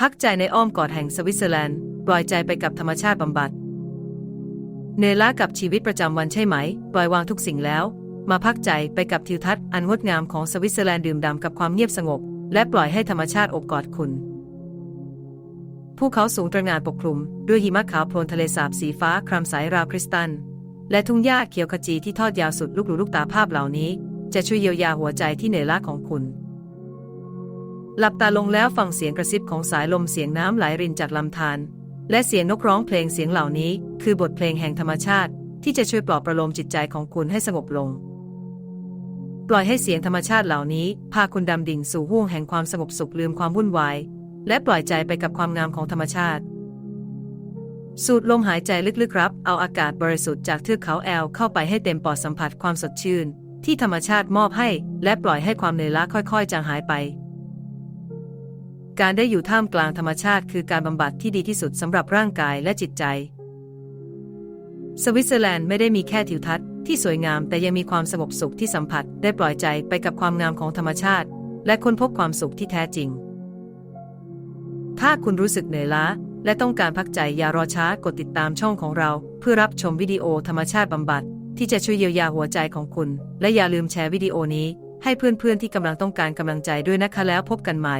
พักใจในอ้อมกอดแห่งสวิตเซอร์แลนด์ ปล่อยใจไปกับธรรมชาติบำบัด เนื่ากับชีวิตประจำวันใช่ไหม ปล่อยวางทุกสิ่งแล้ว มาพักใจไปกับทิวทัศน์อันงดงามของสวิตเซอร์แลนด์ดื่มด่ำกับความเงียบสงบ และปล่อยให้ธรรมชาติโอบกอดคุณภูเขาสูงตระหง่านปกคลุม ด้วยหิมะขาวโพลนทะเลสาบสีฟ้าครามใสราวคริสตัล และทุ่งหญ้าเขียวขจีที่ทอดยาวสุดลูกหลูลูกตาภาพเหล่านี้ จะช่วยเยียวยาหัวใจที่เหนื่อยล้าของคุณ หลับตาลงแล้วฟังเสียงกระซิบของสายลมเสียงน้ำไหลรินจากลำธารและเสียงนกร้องเพลงเสียงเหล่านี้ คือบทเพลงแห่งธรรมชาติ ที่จะช่วยปลอบประโลมจิตใจของคุณให้สงบลง ปล่อยให้เสียงธรรมชาติเหล่านี้ พาคุณดำดิ่งสู่ห้วงแห่งความสงบสุขลืมความวุ่นวายและปล่อยใจไปกับความงามของธรรมชาติ สูดลมหายใจลึกๆรับ เอาอากาศบริสุทธิ์จากเทือกเขาแอลเข้าไปให้เต็มปอดสัมผัสความสดชื่น ที่ธรรมชาติมอบให้ และปล่อยให้ความเหนื่อยล้าค่อยๆ จางหายไป การได้อยู่ท่ามกลางธรรมชาติคือการบำบัดที่ดีที่สุดสำหรับร่างกายและจิตใจ สวิตเซอร์แลนด์ไม่ได้มีแค่ทิวทัศน์ที่สวยงามแต่ยังมีความสงบสุขที่สัมผัสได้ปล่อยใจไปกับความงามของธรรมชาติ และค้นพบความสุขที่แท้จริง ถ้าคุณรู้สึกเหนื่อยล้า และต้องการพักใจอย่ารอช้ากดติดตามช่องของเรา เพื่อรับชมวิดีโอธรรมชาติบำบัด ที่จะช่วยเยียวยาหัวใจของคุณ และอย่าลืมแชร์วิดีโอนี้ ให้เพื่อนๆที่กำลังต้องการกำลังใจด้วยนะคะแล้วพบกันใหม่